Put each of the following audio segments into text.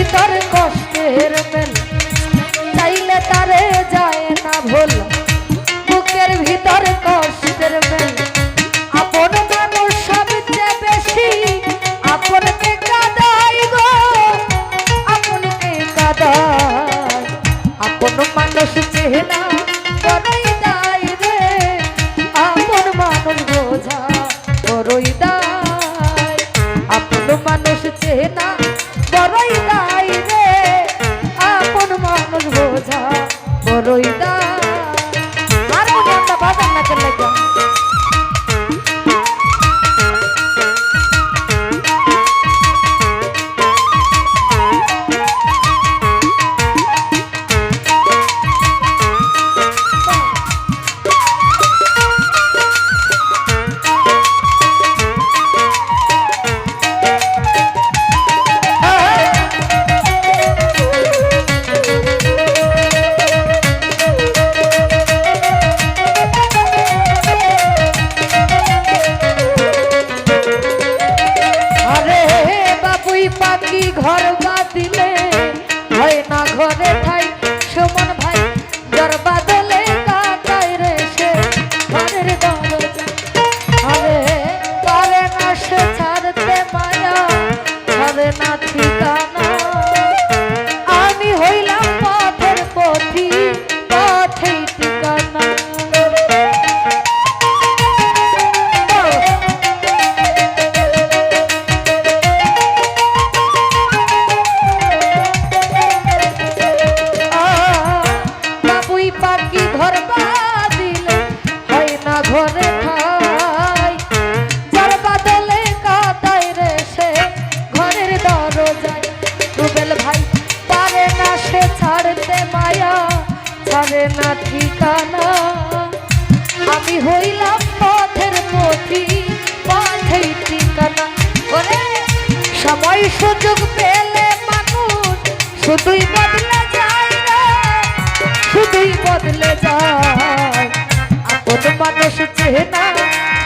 ভিতর কষ্টের মেল চাইলে তারে যায় না ভুল। সুমন ভাই ঘর ছাড়ে না ঠিকানা। আমি হইলাম পথের পথি, পথেই ঠিকানা। ওরে সময় সুযোগ পেলে মানুষ শুধুই বদলে যায় শুধুই বদলে যায়। আপন মানুষ চেনা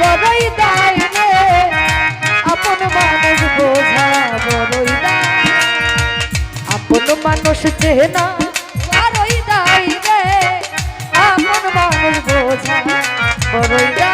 বড়ই দায় রে, আপন মানুষ বোঝা বড়ই দায়। আপন মানুষ বোঝা বড়ই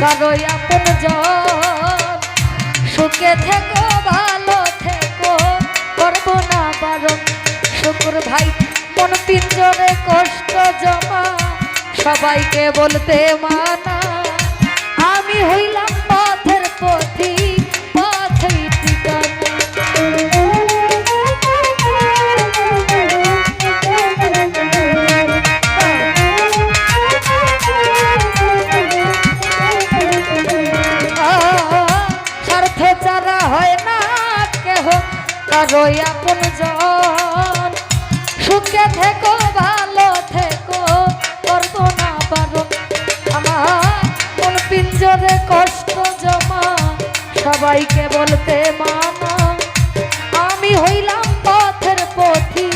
কারও আপন সুখে থেকো, ভালো থেকো, করব না বারণ। শুকুর ভাই, মন পিঞ্জরে কষ্ট জমা। সবাইকে বলতে মানা। আমি হইলাম কারও আপন জন। সুখে থেকো, ভালো থেকো, করব না পারো। আমার কোন পিঞ্জরে কষ্ট জমা, সবাইকে বলতে মানা। আমি হইলাম পথের পথি,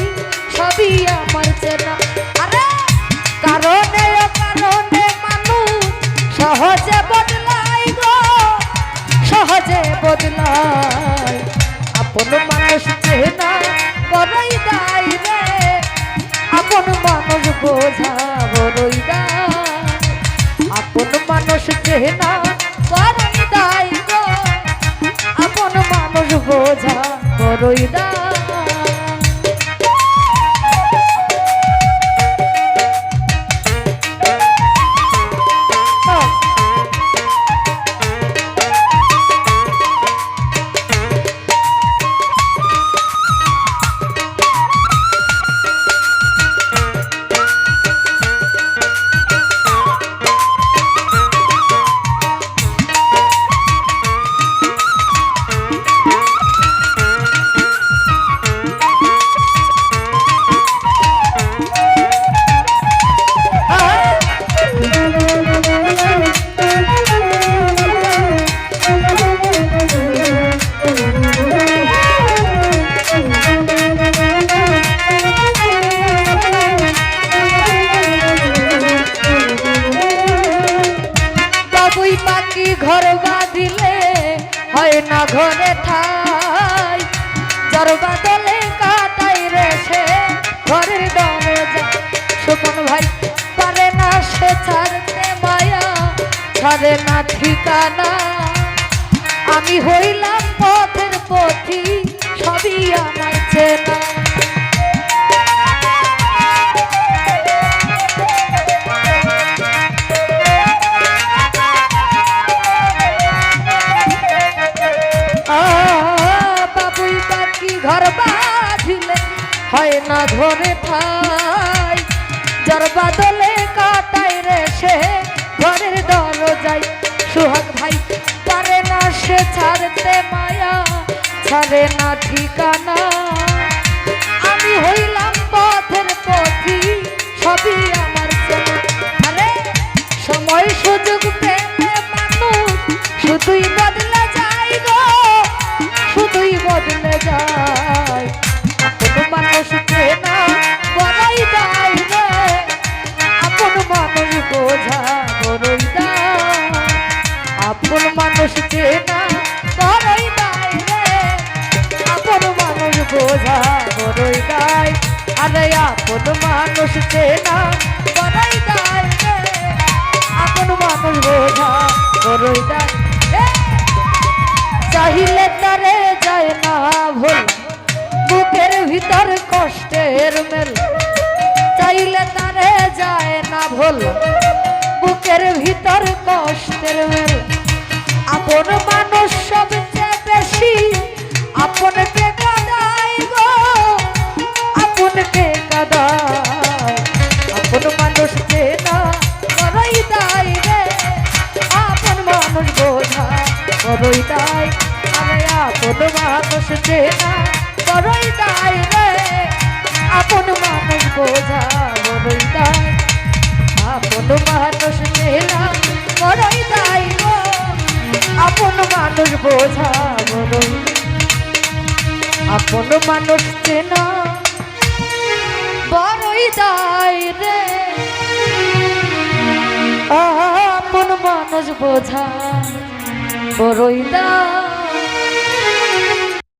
সবই আমার চেনা। আরে, কারণে কারণে মানুষ সহজে বদলাই গো, সহজে বদলাই আপন মানুষ চেনা বড়ই দাই রে। আপন মানুষ বোঝা বড়ই দায় আপন মানুষ চেনা বড়ই দাই গো। আপন মানুষ বোঝা বড়ই কি ঘর বাঁধিলে? হয় না ঘরে ঠাই। জর বাঁধলে কাটাই রেছে ঘরের দমে যায় ভাই। পারে না সে ছাড়তে মায়া, ছাড়ে না ঠিকানা। আমি হইলাম পথের পথি, সবই আমার চেনা। হয় না ধরে ঠাই যার বাদলে কাটাই রে সে, ঘরের দরজায় সুহাগ ভাই। পারে না সে ছাড়তে মায়া, ছাড়ে না ঠিকানা। আমি হইলাম পথের পথি, সবই আমার আরে, সময় সুযোগ আরে চাহিলে তারে যায় না ভুল। বুকের ভিতর কষ্টের মেল। চাইলে তারে যায় না ভুল। বুকের ভিতর কষ্টের মেল। আপন মানুষ সবচেয়ে মানুষ চেনা বড়ই দায় রে। আপন মানুষ বোঝা বড়ই দায় আপন মানুষ চেনা বড়ই দায় গো। আপন মানুষ বোঝা বড়ই। আপন মানুষ চেনা বড়ই দায় রে। আপন মানুষ বোঝা বড়ই দায়